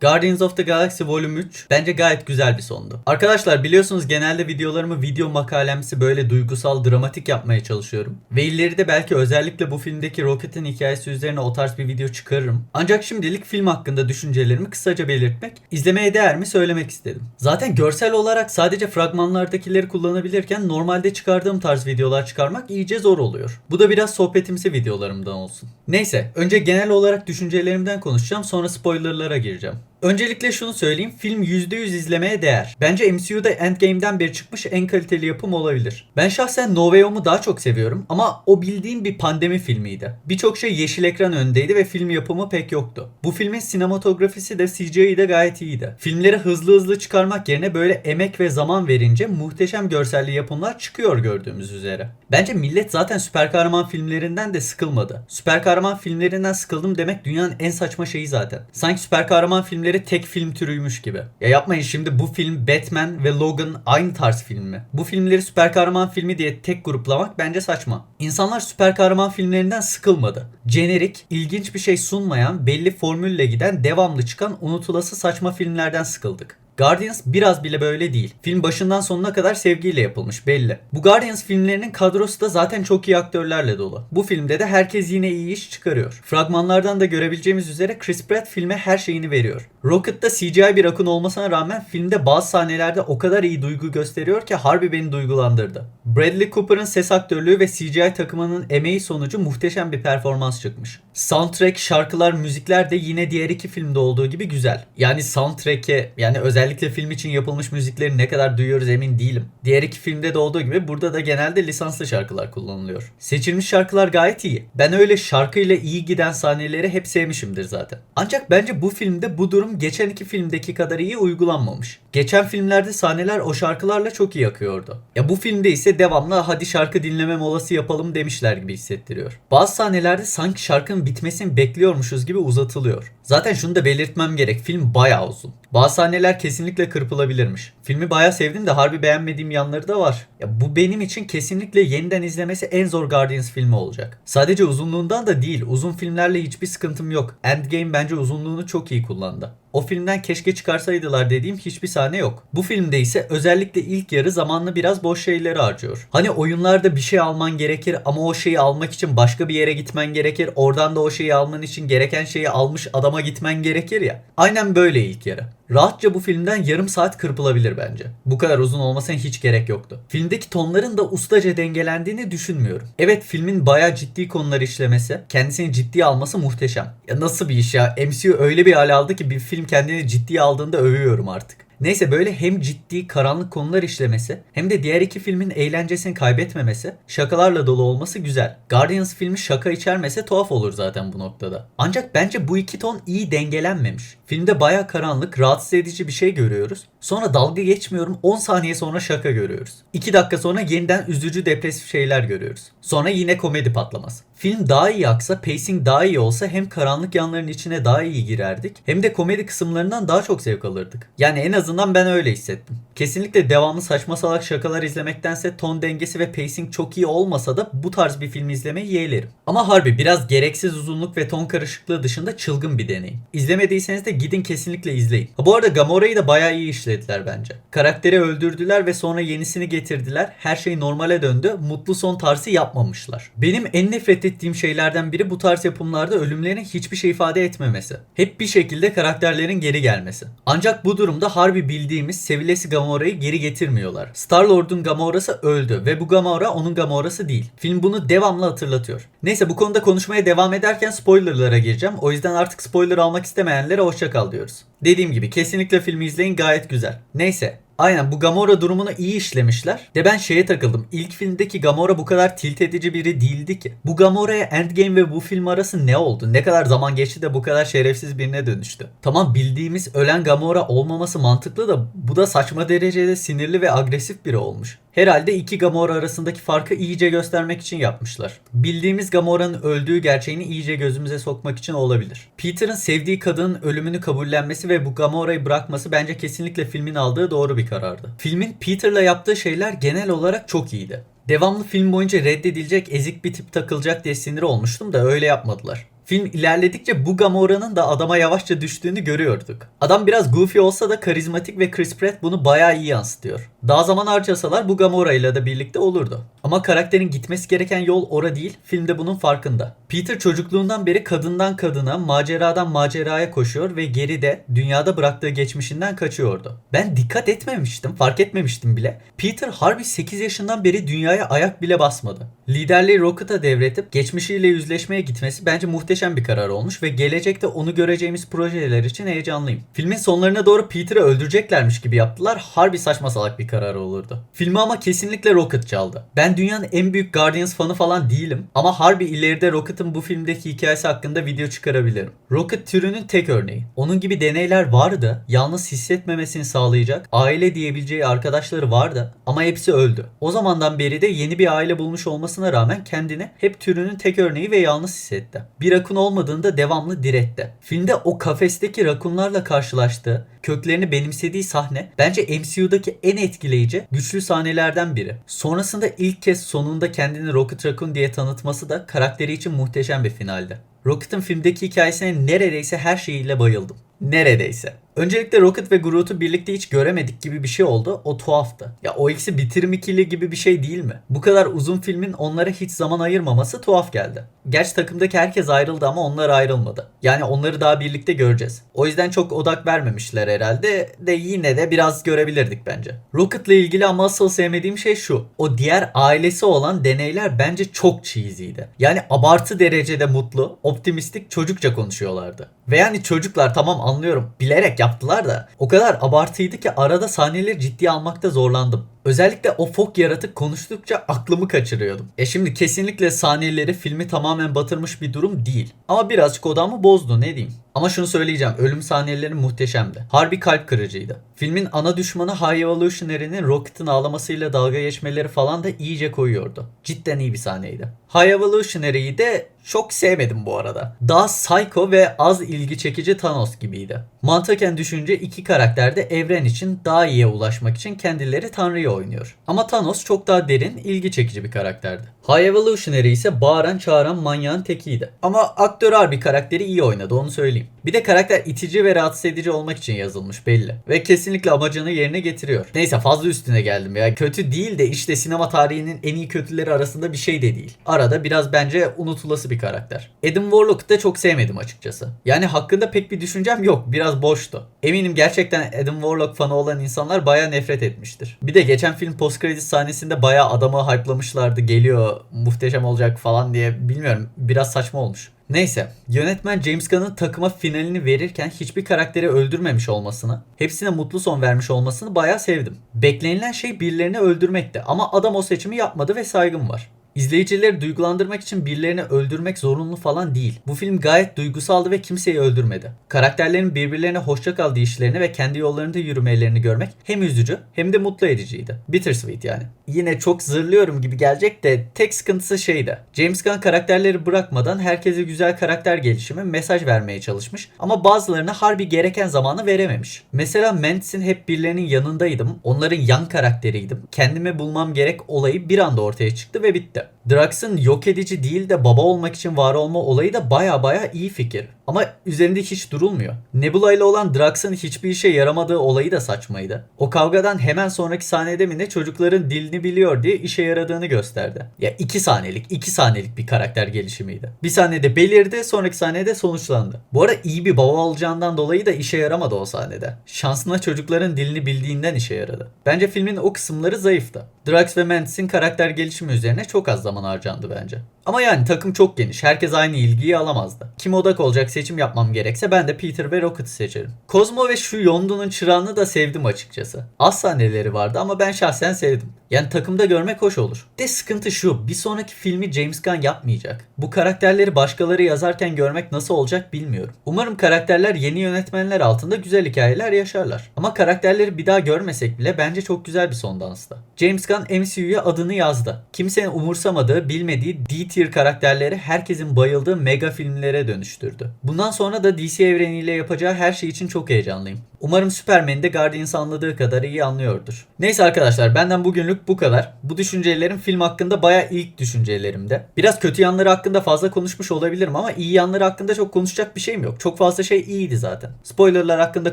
Guardians of the Galaxy Volume 3 bence gayet güzel bir sondu. Arkadaşlar biliyorsunuz genelde videolarımı video makalemsi böyle duygusal dramatik yapmaya çalışıyorum. Ve ileride belki özellikle bu filmdeki Rocket'in hikayesi üzerine o tarz bir video çıkarırım. Ancak şimdilik film hakkında düşüncelerimi kısaca belirtmek, izlemeye değer mi söylemek istedim. Zaten görsel olarak sadece fragmanlardakileri kullanabilirken normalde çıkardığım tarz videolar çıkarmak iyice zor oluyor. Bu da biraz sohbetimsi videolarımdan olsun. Neyse önce genel olarak düşüncelerimden konuşacağım sonra spoilerlara gireceğim. Öncelikle şunu söyleyeyim. Film %100 izlemeye değer. Bence MCU'da Endgame'den beri çıkmış en kaliteli yapım olabilir. Ben şahsen No Way Home'u daha çok seviyorum ama o bildiğin bir pandemi filmiydi. Birçok şey yeşil ekran öndeydi ve film yapımı pek yoktu. Bu filmin sinematografisi de CGI de gayet iyiydi. Filmleri hızlı hızlı çıkarmak yerine böyle emek ve zaman verince muhteşem görselli yapımlar çıkıyor gördüğümüz üzere. Bence millet zaten süper kahraman filmlerinden de sıkılmadı. Süper kahraman filmlerinden sıkıldım demek dünyanın en saçma şeyi zaten. Sanki süper kahraman filmleri tek film türüymüş gibi. Ya yapmayın şimdi bu film Batman ve Logan aynı tarz film mi? Bu filmleri süper kahraman filmi diye tek gruplamak bence saçma. İnsanlar süper kahraman filmlerinden sıkılmadı. Jenerik, ilginç bir şey sunmayan, belli formülle giden, devamlı çıkan unutulası saçma filmlerden sıkıldık. Guardians biraz bile böyle değil. Film başından sonuna kadar sevgiyle yapılmış belli. Bu Guardians filmlerinin kadrosu da zaten çok iyi aktörlerle dolu. Bu filmde de herkes yine iyi iş çıkarıyor. Fragmanlardan da görebileceğimiz üzere Chris Pratt filme her şeyini veriyor. Rocket'ta CGI bir akın olmasına rağmen filmde bazı sahnelerde o kadar iyi duygu gösteriyor ki harbi beni duygulandırdı. Bradley Cooper'ın ses aktörlüğü ve CGI takımının emeği sonucu muhteşem bir performans çıkmış. Soundtrack, şarkılar, müzikler de yine diğer iki filmde olduğu gibi güzel. Yani soundtrack'e yani özellikle film için yapılmış müzikleri ne kadar duyuyoruz emin değilim. Diğer iki filmde de olduğu gibi burada da genelde lisanslı şarkılar kullanılıyor. Seçilmiş şarkılar gayet iyi. Ben öyle şarkıyla iyi giden sahneleri hep sevmişimdir zaten. Ancak bence bu filmde bu durum geçen iki filmdeki kadar iyi uygulanmamış. Geçen filmlerde sahneler o şarkılarla çok iyi akıyordu. Ya bu filmde ise devamlı hadi şarkı dinleme molası yapalım demişler gibi hissettiriyor. Bazı sahnelerde sanki şarkının bitmesini bekliyormuşuz gibi uzatılıyor. Zaten şunu da belirtmem gerek. Film bayağı uzun. Bazı sahneler kesinlikle kırpılabilirmiş. Filmi bayağı sevdim de harbi beğenmediğim yanları da var. Ya bu benim için kesinlikle yeniden izlemesi en zor Guardians filmi olacak. Sadece uzunluğundan da değil. Uzun filmlerle hiçbir sıkıntım yok. Endgame bence uzunluğunu çok iyi kullandı. O filmden keşke çıkarsaydılar dediğim hiçbir sahne yok. Bu filmde ise özellikle ilk yarı zamanlı biraz boş şeyleri harcıyor. Hani oyunlarda bir şey alman gerekir ama o şeyi almak için başka bir yere gitmen gerekir. Oradan da o şeyi alman için gereken şeyi almış adama gitmen gerekir ya. Aynen böyle ilk yarı. Rahatça bu filmden yarım saat kırpılabilir bence. Bu kadar uzun olmasına hiç gerek yoktu. Filmdeki tonların da ustaca dengelendiğini düşünmüyorum. Evet filmin bayağı ciddi konular işlemesi, kendisini ciddiye alması muhteşem. Ya nasıl bir iş ya? MCU öyle bir hal aldı ki bir film kendini ciddiye aldığında övüyorum artık. Neyse böyle hem ciddi karanlık konular işlemesi hem de diğer iki filmin eğlencesini kaybetmemesi, şakalarla dolu olması güzel. Guardians filmi şaka içermese tuhaf olur zaten bu noktada. Ancak bence bu iki ton iyi dengelenmemiş. Filmde baya karanlık, rahatsız edici bir şey görüyoruz. Sonra dalga geçmiyorum 10 saniye sonra şaka görüyoruz. 2 dakika sonra yeniden üzücü depresif şeyler görüyoruz. Sonra yine komedi patlaması. Film daha iyi aksa, pacing daha iyi olsa hem karanlık yanların içine daha iyi girerdik hem de komedi kısımlarından daha çok zevk alırdık. Yani en azından ben öyle hissettim. Kesinlikle devamlı saçma salak şakalar izlemektense ton dengesi ve pacing çok iyi olmasa da bu tarz bir film izlemeyi yeğlerim. Ama harbi biraz gereksiz uzunluk ve ton karışıklığı dışında çılgın bir deneyim. İzlemediyseniz de gidin kesinlikle izleyin. Ha bu arada Gamora'yı da bayağı iyi işlediler bence. Karakteri öldürdüler ve sonra yenisini getirdiler. Her şey normale döndü. Mutlu son tarzı yapmamışlar. Benim en nefret ettiğim şeylerden biri bu tarz yapımlarda ölümlerin hiçbir şey ifade etmemesi. Hep bir şekilde karakterlerin geri gelmesi. Ancak bu durumda harbi bildiğimiz sevilesi Gamora'yı geri getirmiyorlar. Star-Lord'un Gamora'sı öldü ve bu Gamora onun Gamora'sı değil. Film bunu devamlı hatırlatıyor. Neyse bu konuda konuşmaya devam ederken spoilerlara gireceğim. O yüzden artık spoiler almak istemeyenlere hoşçakal diyoruz. Dediğim gibi kesinlikle filmi izleyin gayet güzel. Neyse Aynen bu Gamora durumunu iyi işlemişler. De ben şeye takıldım. İlk filmdeki Gamora bu kadar tilt edici biri değildi ki. Bu Gamora'ya Endgame ve bu film arası ne oldu? Ne kadar zaman geçti de bu kadar şerefsiz birine dönüştü? Tamam bildiğimiz ölen Gamora olmaması mantıklı da bu da saçma derecede sinirli ve agresif biri olmuş. Herhalde iki Gamora arasındaki farkı iyice göstermek için yapmışlar. Bildiğimiz Gamora'nın öldüğü gerçeğini iyice gözümüze sokmak için olabilir. Peter'ın sevdiği kadının ölümünü kabullenmesi ve bu Gamora'yı bırakması bence kesinlikle filmin aldığı doğru bir karardı. Filmin Peter'la yaptığı şeyler genel olarak çok iyiydi. Devamlı film boyunca reddedilecek ezik bir tip takılacak diye sinir olmuştum da öyle yapmadılar. Film ilerledikçe bu Gamora'nın da adama yavaşça düştüğünü görüyorduk. Adam biraz goofy olsa da karizmatik ve Chris Pratt bunu bayağı iyi yansıtıyor. Daha zaman harcasalar bu Gamora ile de birlikte olurdu. Ama karakterin gitmesi gereken yol ora değil, filmde bunun farkında. Peter çocukluğundan beri kadından kadına, maceradan maceraya koşuyor ve geride dünyada bıraktığı geçmişinden kaçıyordu. Ben dikkat etmemiştim, fark etmemiştim bile. Peter harbi 8 yaşından beri dünyaya ayak bile basmadı. Liderliği Rocket'a devretip geçmişiyle yüzleşmeye gitmesi bence muhteşem bir karar olmuş ve gelecekte onu göreceğimiz projeler için heyecanlıyım. Filmin sonlarına doğru Peter'ı öldüreceklermiş gibi yaptılar. Harbi saçma salak bir karar olurdu. Filmi ama kesinlikle Rocket çaldı. Ben dünyanın en büyük Guardians fanı falan değilim ama harbi ileride Rocket'ın bu filmdeki hikayesi hakkında video çıkarabilirim. Rocket türünün tek örneği. Onun gibi deneyler vardı. Yalnız hissetmemesini sağlayacak aile diyebileceği arkadaşları vardı ama hepsi öldü. O zamandan beri de yeni bir aile bulmuş olmasına rağmen kendini hep türünün tek örneği ve yalnız hissetti. Bir rakun olmadığında devamlı diretti. Filmde o kafesteki rakunlarla karşılaştığı, köklerini benimsediği sahne bence MCU'daki en etkileyici, güçlü sahnelerden biri. Sonrasında ilk kez sonunda kendini Rocket Raccoon diye tanıtması da karakteri için muhteşem bir finaldi. Rocket'ın filmdeki hikayesine neredeyse her şeyiyle bayıldım. Neredeyse. Öncelikle Rocket ve Groot'u birlikte hiç göremedik gibi bir şey oldu. O tuhaftı. Ya o ikisi bitirim ikili gibi bir şey değil mi? Bu kadar uzun filmin onlara hiç zaman ayırmaması tuhaf geldi. Gerçi takımdaki herkes ayrıldı ama onlar ayrılmadı. Yani onları daha birlikte göreceğiz. O yüzden çok odak vermemişler herhalde. De yine de biraz görebilirdik bence. Rocket'la ilgili ama asıl sevmediğim şey şu. O diğer ailesi olan deneyler bence çok cheesy'ydi. Yani abartı derecede mutlu, optimistik çocukça konuşuyorlardı. Ve yani çocuklar tamam anlıyorum bilerek yaptılar da o kadar abartıydı ki arada sahneleri ciddiye almakta zorlandım. Özellikle o fok yaratık konuştukça aklımı kaçırıyordum. E şimdi kesinlikle sahneleri filmi tamamen batırmış bir durum değil. Ama birazcık odamı bozdu ne diyeyim. Ama şunu söyleyeceğim. Ölüm sahneleri muhteşemdi. Harbi kalp kırıcıydı. Filmin ana düşmanı High Evolutionary'nin Rocket'ın ağlamasıyla dalga geçmeleri falan da iyice koyuyordu. Cidden iyi bir sahneydi. High Evolutionary'yi de çok sevmedim bu arada. Daha psycho ve az ilgi çekici Thanos gibiydi. Mantıken düşünce iki karakter de evren için daha iyiye ulaşmak için kendileri Tanrı'yı oynuyor. Ama Thanos çok daha derin, ilgi çekici bir karakterdi. High Evolutionary ise bağıran çağıran manyağın tekiydi. Ama aktör harbi karakteri iyi oynadı onu söyleyeyim. Bir de karakter itici ve rahatsız edici olmak için yazılmış belli. Ve kesinlikle amacını yerine getiriyor. Neyse fazla üstüne geldim ya. Kötü değil de işte sinema tarihinin en iyi kötüleri arasında bir şey de değil. Arada biraz bence unutulası bir karakter. Adam Warlock'u da çok sevmedim açıkçası. Yani hakkında pek bir düşüncem yok. Biraz boştu. Eminim gerçekten Adam Warlock fanı olan insanlar baya nefret etmiştir. Bir de geçen film post credit sahnesinde baya adamı hype'lamışlardı. Geliyor muhteşem olacak falan diye. Bilmiyorum biraz saçma olmuş. Neyse, yönetmen James Gunn'ın takıma finalini verirken hiçbir karakteri öldürmemiş olmasını, hepsine mutlu son vermiş olmasını bayağı sevdim. Beklenilen şey birilerini öldürmekti ama adam o seçimi yapmadı ve saygım var. İzleyicileri duygulandırmak için birilerini öldürmek zorunlu falan değil. Bu film gayet duygusaldı ve kimseyi öldürmedi. Karakterlerin birbirlerine hoşça kal deyişlerini ve kendi yollarında yürümelerini görmek hem üzücü hem de mutlu ediciydi. Bittersweet yani. Yine çok zırlıyorum gibi gelecek de tek sıkıntısı şeydi. James Gunn karakterleri bırakmadan herkese güzel karakter gelişimi mesaj vermeye çalışmış ama bazılarına harbi gereken zamanı verememiş. Mesela Mantis'in hep birilerinin yanındaydım. Onların yan karakteriydim. Kendimi bulmam gerek olayı bir anda ortaya çıktı ve bitti. Yeah. Drax'ın yok edici değil de baba olmak için var olma olayı da baya baya iyi fikir. Ama üzerinde hiç durulmuyor. Nebula ile olan Drax'ın hiçbir işe yaramadığı olayı da saçmaydı. O kavgadan hemen sonraki sahnede mi ne çocukların dilini biliyor diye işe yaradığını gösterdi. Ya iki sahnelik, iki sahnelik bir karakter gelişimiydi. Bir sahnede belirdi, sonraki sahnede sonuçlandı. Bu arada iyi bir baba olacağından dolayı da işe yaramadı o sahnede. Şansına çocukların dilini bildiğinden işe yaradı. Bence filmin o kısımları zayıftı. Drax ve Mantis'in karakter gelişimi üzerine çok az zaman harcandı bence. Ama yani takım çok geniş. Herkes aynı ilgiyi alamazdı. Kim odak olacak seçim yapmam gerekse ben de Peter ve Rocket'ı seçerim. Cosmo ve şu Yondu'nun çırağını da sevdim açıkçası. Az sahneleri vardı ama ben şahsen sevdim. Yani takımda görmek hoş olur. De sıkıntı şu. Bir sonraki filmi James Gunn yapmayacak. Bu karakterleri başkaları yazarken görmek nasıl olacak bilmiyorum. Umarım karakterler yeni yönetmenler altında güzel hikayeler yaşarlar. Ama karakterleri bir daha görmesek bile bence çok güzel bir son dansta. James Gunn MCU'ya adını yazdı. Kimsenin umursamadığı, bilmediği D tier karakterleri herkesin bayıldığı mega filmlere dönüştürdü. Bundan sonra da DC evreniyle yapacağı her şey için çok heyecanlıyım. Umarım Superman'i de Guardians anladığı kadar iyi anlıyordur. Neyse arkadaşlar benden bugünlük bu kadar. Bu düşüncelerim film hakkında baya ilk düşüncelerimde. Biraz kötü yanları hakkında fazla konuşmuş olabilirim ama iyi yanları hakkında çok konuşacak bir şeyim yok. Çok fazla şey iyiydi zaten. Spoilerlar hakkında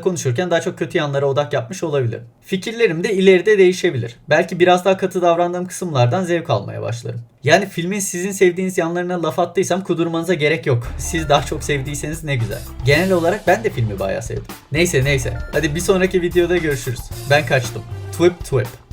konuşurken daha çok kötü yanlara odak yapmış olabilirim. Fikirlerim de ileride değişebilir. Belki biraz daha katı davrandığım kısımlardan zevk almaya başlarım. Yani filmin sizin sevdiğiniz yanlarına laf attıysam kudurmanıza gerek yok. Siz daha çok sevdiyseniz ne güzel. Genel olarak ben de filmi bayağı sevdim. Neyse neyse. Hadi bir sonraki videoda görüşürüz. Ben kaçtım. Twip twip.